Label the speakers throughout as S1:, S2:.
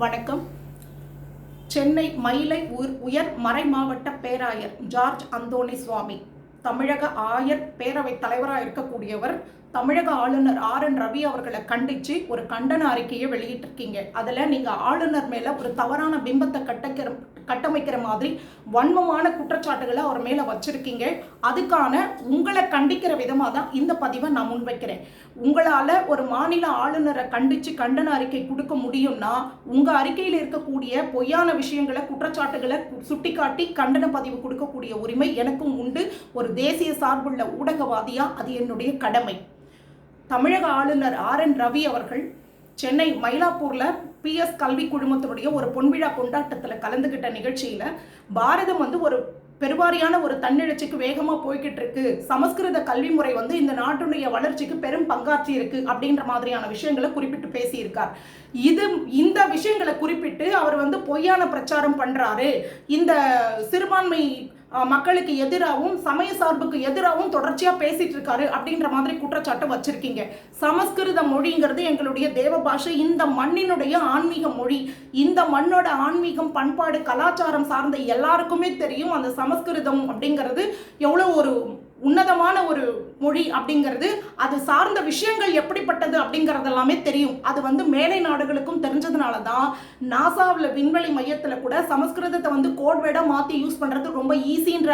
S1: வணக்கம். சென்னை மயிலை உர் உயர் மறைமாவட்ட பேராயர் ஜார்ஜ் அந்தோணி சுவாமி. தமிழக ஆயர் பேரவைத் தலைவராக இருக்கக்கூடியவர் தமிழக ஆளுநர் ஆர் என் ரவி அவர்களை கண்டித்து ஒரு கண்டன அறிக்கையை வெளியிட்டிருக்கீங்க. அதில் நீங்கள் ஆளுநர் மேலே ஒரு தவறான பிம்பத்தை கட்டக்கிற கட்டமைக்கிற மாதிரி வன்மமான குற்றச்சாட்டுகளை அவர் மேலே வச்சுருக்கீங்க. அதுக்கான உங்களை கண்டிக்கிற விதமாக தான் இந்த பதிவை நான் முன்வைக்கிறேன். உங்களால் ஒரு மாநில ஆளுநரை கண்டித்து கண்டன அறிக்கை கொடுக்க முடியும்னா உங்கள் அறிக்கையில் இருக்கக்கூடிய பொய்யான விஷயங்களை குற்றச்சாட்டுகளை சுட்டிக்காட்டி கண்டன பதிவு கொடுக்கக்கூடிய உரிமை எனக்கும் உண்டு. ஒரு தேசிய சார்புள்ள ஊடகவாதியாக அது என்னுடைய கடமை. தமிழக ஆளுநர் ஆர் என் ரவி அவர்கள் சென்னை மயிலாப்பூரில் பிஎஸ் கல்வி குழுமத்தினுடைய ஒரு பொன்விழா கொண்டாட்டத்தில் கலந்துகிட்ட நிகழ்ச்சியில் பாரதம் வந்து ஒரு பெருவாரியான ஒரு தன்னெழுச்சிக்கு வேகமாக போய்கிட்டு இருக்கு. சமஸ்கிருத கல்வி முறை வந்து இந்த நாட்டுடைய வளர்ச்சிக்கு பெரும் பங்காற்றி இருக்கு அப்படின்ற மாதிரியான விஷயங்களை குறிப்பிட்டு பேசியிருக்கார். இது இந்த விஷயங்களை குறிப்பிட்டு அவர் வந்து பொய்யான பிரச்சாரம் பண்றாரு. இந்த சிறுபான்மை மக்களுக்கு எதிராகவும் சமய சார்புக்கு எதிராகவும் தொடர்ச்சியாக பேசிட்டு இருக்காரு அப்படின்ற மாதிரி குற்றச்சாட்டு வச்சிருக்கீங்க. சமஸ்கிருத மொழிங்கிறது எங்களுடைய தேவ பாஷை. இந்த மண்ணினுடைய ஆன்மீக மொழி. இந்த மண்ணோட ஆன்மீகம் பண்பாடு கலாச்சாரம் சார்ந்த எல்லாருக்குமே தெரியும் அந்த சமஸ்கிருதம் அப்படிங்கிறது எவ்வளோ ஒரு உன்னதமான ஒரு மொழி அப்படிங்கிறது அது சார்ந்த விஷயங்கள் எப்படிப்பட்டது அப்படிங்கிறது எல்லாமே தெரியும். அது வந்து மேலை நாடுகளுக்கும் தெரிஞ்சதுனால தான் நாசாவில் விண்வெளி மையத்தில் கூட சமஸ்கிருதத்தை வந்து கோட்வேர்டாக மாற்றி யூஸ் பண்ணுறது ரொம்ப ஈஸின்ற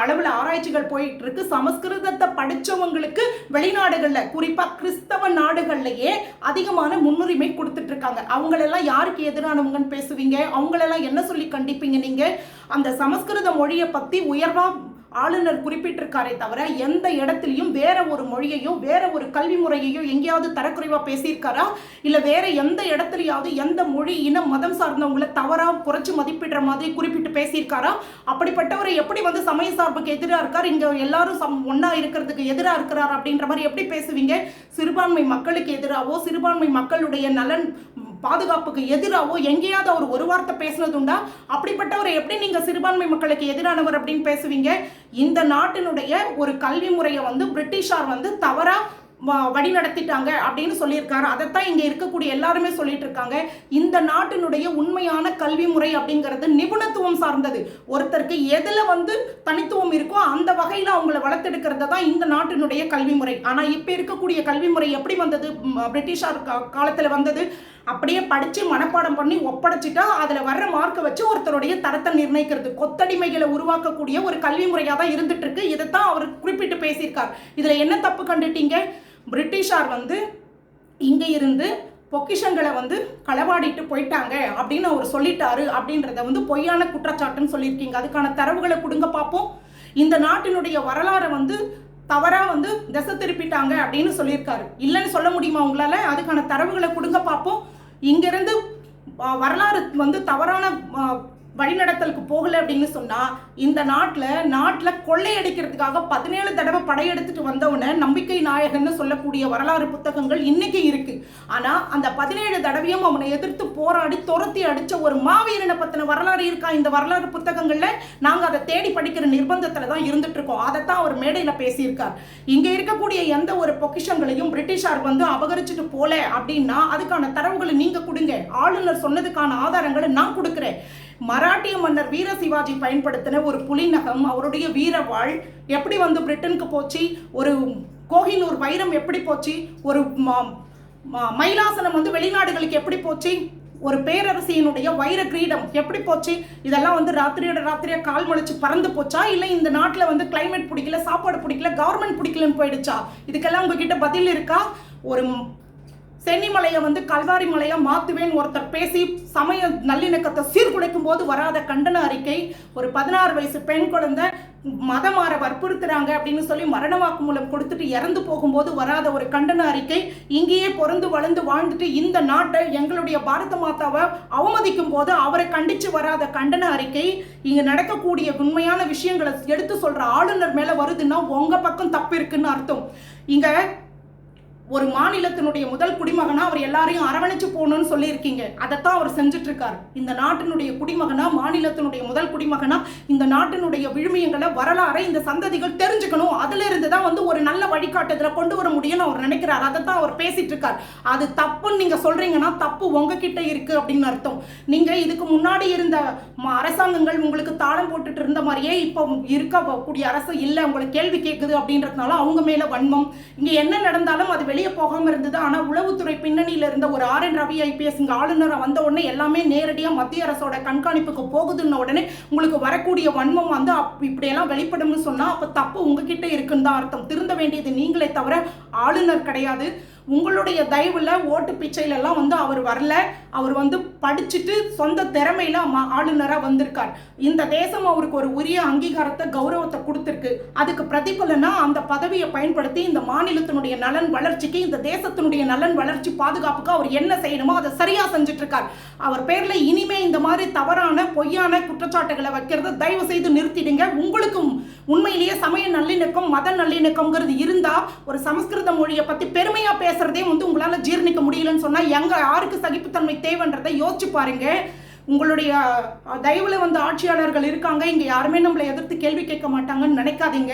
S1: அளவில் ஆராய்ச்சிகள் போயிட்டு இருக்கு சமஸ்கிருதத்தை படித்தவங்களுக்கு வெளிநாடுகளில் குறிப்பாக கிறிஸ்தவ நாடுகள்லையே அதிகமான முன்னுரிமை கொடுத்துட்டு இருக்காங்க அவங்களெல்லாம் யாருக்கு எதிரானவங்கன்னு பேசுவீங்க? அவங்களெல்லாம் என்ன சொல்லி கண்டிப்பீங்க நீங்கள் அந்த சமஸ்கிருத மொழியை பற்றி உயர்வாக ஆளுநர் குறிப்பிட்டிருக்காரே தவிர எந்த இடத்துலையும் வேற ஒரு மொழியையோ வேற ஒரு கல்வி முறையையோ எங்கேயாவது தரக்குறைவாக பேசியிருக்காரா? இல்லை வேற எந்த இடத்துலையாவது எந்த மொழி இனம் மதம் சார்ந்தவங்களை தவறாக குறைச்சி மதிப்பிடுற மாதிரி குறிப்பிட்டு பேசியிருக்காரா? அப்படிப்பட்டவரை எப்படி வந்து சமய சார்புக்கு எதிராக இருக்கார்? இங்கே எல்லாரும் சம் ஒன்றா இருக்கிறதுக்கு எதிராக இருக்கிறார் அப்படின்ற மாதிரி எப்படி பேசுவீங்க? சிறுபான்மை மக்களுக்கு எதிராகவோ சிறுபான்மை மக்களுடைய நலன் பாதுகாப்புக்கு எதிராகவோ எங்கேயாவது அவர் ஒரு வார்த்தை பேசுனதுண்டா அப்படிப்பட்டவரை எப்படி நீங்க சிறுபான்மை மக்களுக்கு எதிரானவர் அப்படின்னு பேசுவீங்க? இந்த நாட்டினுடைய ஒரு கல்வி முறையை வந்து பிரிட்டிஷார் வந்து தவறா வ- வழி நடத்திட்டாங்க அப்படின்னு சொல்லியிருக்காரு. அதைத்தான் இங்கே இருக்கக்கூடிய எல்லாருமே சொல்லிட்டு இருக்காங்க. இந்த நாட்டினுடைய உண்மையான கல்வி முறை அப்படிங்கிறது நிபுணத்துவம் சார்ந்தது. ஒருத்தருக்கு எதில் வந்து தனித்துவம் இருக்கோ அந்த வகையில் அவங்கள வளர்த்தெடுக்கிறது தான் இந்த நாட்டினுடைய கல்வி முறை. ஆனால் இப்போ இருக்கக்கூடிய கல்வி முறை எப்படி வந்தது? பிரிட்டிஷார் காலத்தில் வந்தது? அப்படியே படித்து மனப்பாடம் பண்ணி ஒப்படைச்சிட்டா அதில் வர்ற மார்க்கை வச்சு ஒருத்தருடைய தரத்தை நிர்ணயிக்கிறது. கொத்தடிமைகளை உருவாக்கக்கூடிய ஒரு கல்வி முறையாக தான் இருந்துகிட்ருக்கு இதைத்தான் அவர் குறிப்பிட்டு பேசியிருக்கார். இதில் என்ன தப்பு கண்டுட்டீங்க? பிரிட்டிஷார் வந்து இங்கே இருந்து பொக்கிஷங்களை வந்து களவாடிட்டு போயிட்டாங்க அப்படின்னு அவர் சொல்லிட்டாரு அப்படின்றத வந்து பொய்யான குற்றச்சாட்டுன்னு சொல்லியிருக்கீங்க. அதுக்கான தரவுகளை கொடுங்க பார்ப்போம். இந்த நாட்டினுடைய வரலாறை வந்து தவறாக வந்து திசை திருப்பிட்டாங்க அப்படின்னு சொல்லியிருக்காரு. இல்லைன்னு சொல்ல முடியுமா உங்களால்? அதுக்கான தரவுகளை கொடுங்க பார்ப்போம். இங்கிருந்து வரலாறு வந்து தவறான வழிநடத்தலுக்கு போகல அப்படின்னு சொன்னா இந்த நாட்டில் நாட்டில் கொள்ளையடிக்கிறதுக்காக பதினேழு தடவை படையெடுத்துட்டு வந்தவனை நம்பிக்கை நாயகன்னு சொல்லக்கூடிய வரலாறு புத்தகங்கள் இன்னைக்கு இருக்கு. ஆனால் அந்த பதினேழு தடவையும் அவனை எதிர்த்து போராடி துரத்தி அடித்த ஒரு மாவீரனை பற்றின வரலாறு இருக்கா? இந்த வரலாறு புத்தகங்களில் நாங்கள் அதை தேடி படிக்கிற நிர்பந்தத்தில் தான் இருந்துட்டு இருக்கோம். அதைத்தான் அவர் மேடையில் பேசியிருக்கார். இங்கே இருக்கக்கூடிய எந்த ஒரு பொக்கிஷங்களையும் பிரிட்டிஷார் வந்து அபகரிச்சுட்டு போல அப்படின்னா அதுக்கான தரவுகளை நீங்கள் கொடுங்க. ஆளுநர் சொன்னதுக்கான ஆதாரங்களை நான் கொடுக்குறேன். மராட்டிய மன்னர் வீர சிவாஜி பயன்படுத்தின ஒரு புலிநகம் அவருடைய வீரவாள் எப்படி வந்து பிரிட்டனுக்கு போச்சு? ஒரு கோஹினூர் வைரம் எப்படி போச்சு? ஒரு மயிலாசனம் வந்து வெளிநாடுகளுக்கு எப்படி போச்சு? ஒரு பேரரசியினுடைய வைர கிரீடம் எப்படி போச்சு? இதெல்லாம் வந்து ராத்திரியோட ராத்திரியா கால் முளைச்சு பறந்து போச்சா? இல்லை இந்த நாட்டில் வந்து கிளைமேட் பிடிக்கல சாப்பாடு பிடிக்கல கவர்மெண்ட் பிடிக்கலன்னு போயிடுச்சா? இதுக்கெல்லாம் உங்ககிட்ட பதில் இருக்கா? ஒரு சென்னிமலையை வந்து கல்வாரி மலையா மாத்துவேன் ஒருத்தர் பேசி சமய நல்லிணக்கத்தை சீர்குலைக்கும் போது வராத கண்டன அறிக்கை ஒரு பதினாறு வயசு பெண் குழந்தை மதம் மாற வற்புறுத்துறாங்க அப்படின்னு சொல்லி மரண வாக்குமூலம் கொடுத்துட்டு இறந்து போகும்போது வராத ஒரு கண்டன அறிக்கை. இங்கேயே பிறந்து வளர்ந்து வாழ்ந்துட்டு இந்த நாட்டை எங்களுடைய பாரத மாதாவை அவமதிக்கும் போது அவரை கண்டிச்சு வராத கண்டன அறிக்கை. இங்க நடக்கக்கூடிய உண்மையான விஷயங்களை எடுத்து சொல்ற ஆளுநர் மேல வருதுன்னா உங்க பக்கம் தப்பு இருக்குன்னு அர்த்தம். இங்க ஒரு மாநிலத்தினுடைய முதல் குடிமகனா அவர் எல்லாரையும் அரவணைச்சு போகணும்னு சொல்லியிருக்கீங்க. அதைத்தான் அவர் செஞ்சுட்டு இருக்கார் இந்த நாட்டினுடைய குடிமகனா மாநிலத்தினுடைய முதல் குடிமகனா இந்த நாட்டினுடைய விழுமியங்களை வரலாறை இந்த சந்ததிகள் தெரிஞ்சுக்கணும். அதுல இருந்து தான் வந்து ஒரு நல்ல வழிகாட்டுதலை கொண்டு வர முடியும்னு அவர் நினைக்கிறார். அதைத்தான் அவர் பேசிட்டு இருக்கார் அது தப்புன்னு நீங்க சொல்றீங்கன்னா தப்பு உங்ககிட்ட இருக்கு அப்படின்னு அர்த்தம். நீங்க இதுக்கு முன்னாடி இருந்த ம- அரசாங்கங்கள் உங்களுக்கு தாளம் போட்டுட்டு இருந்த மாதிரியே இப்போ இருக்கக்கூடிய அரசு இல்லை உங்களை கேள்வி கேட்குது அப்படின்றதுனால அவங்க மேல வன்மம். இங்க என்ன நடந்தாலும் அது வெளியே போகாம இருந்தது. ஆனா உளவுத்துறை பின்னணியில இருந்த ஒரு ஆர் என் ரவி ஐபிஎஸ் இங்க ஆளுநரை வந்த உடனே எல்லாமே நேரடியா மத்திய அரசோட கண்காணிப்புக்கு போகுதுன்ன உடனே உங்களுக்கு வரக்கூடிய வன்மம் வந்து அப் இப்படியெல்லாம் வெளிப்படும்னு சொன்னா அப்ப தப்பு உங்ககிட்ட இருக்குன்னு தான் அர்த்தம். திருந்த வேண்டியது நீங்களே தவிர ஆளுநர் கிடையாது. உங்களுடைய தயவில் ஓட்டு பிச்சையிலலாம் வந்து அவர் வரல. அவர் வந்து படிச்சுட்டு சொந்த திறமையில ஆளுநராக வந்திருக்கார். இந்த தேசம் அவருக்கு ஒரு உரிய அங்கீகாரத்தை கௌரவத்தை கொடுத்துருக்கு. அதுக்கு பிரதிபலனா அந்த பதவியை பயன்படுத்தி இந்த மாநிலத்தினுடைய நலன் வளர்ச்சிக்கு இந்த தேசத்தினுடைய நலன் வளர்ச்சி பாதுகாப்புக்கு அவர் என்ன செய்யணுமோ அதை சரியாக செஞ்சுட்டு இருக்கார் அவர் பேரில் இனிமே இந்த மாதிரி தவறான பொய்யான குற்றச்சாட்டுகளை வைக்கிறத தயவு செய்து நிறுத்திடுங்க. உங்களுக்கும் உண்மையிலேயே சமய நல்லிணக்கம் மத நல்லிணக்கம்ங்கிறது இருந்தால் ஒரு சமஸ்கிருத மொழியை பற்றி பெருமையாக பேச பேசுறதே வந்து உங்களால ஜீரணிக்க முடியலன்னு சொன்னா எங்க யாருக்கு சகிப்புத்தன்மை தேவைன்றதை யோசிச்சு பாருங்க. உங்களுடைய தயவுல வந்து ஆட்சியாளர்கள் இருக்காங்க. இங்க யாருமே நம்மளை எதிர்த்து கேள்வி கேட்க மாட்டாங்கன்னு நினைக்காதீங்க.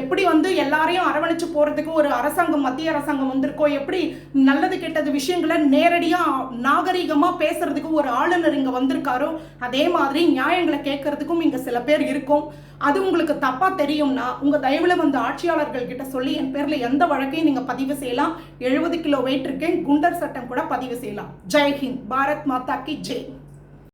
S1: எப்படி வந்து எல்லாரையும் அரவணைச்சு போறதுக்கு ஒரு அரசாங்கம் மத்திய அரசாங்கம் வந்திருக்கோ எப்படி நல்லது கெட்டது விஷயங்களை நேரடியா நாகரிகமா பேசுறதுக்கு ஒரு ஆளுநர் இங்க வந்திருக்காரோ அதே மாதிரி நியாயங்களை கேட்கறதுக்கும் இங்க சில பேர் இருக்கும். அது உங்களுக்கு தப்பா தெரியும்னா உங்க தயவுல வந்து ஆட்சியாளர்கள் கிட்ட சொல்லி என் பேர்ல எந்த வழக்கையும் நீங்க பதிவு செய்யலாம். எழுபது கிலோ வெயிட் இருக்கேன் குண்டர் சட்டம் கூட பதிவு செய்யலாம். ஜெய் ஹிந்த் பாரத் மாதா கி ஜெய்.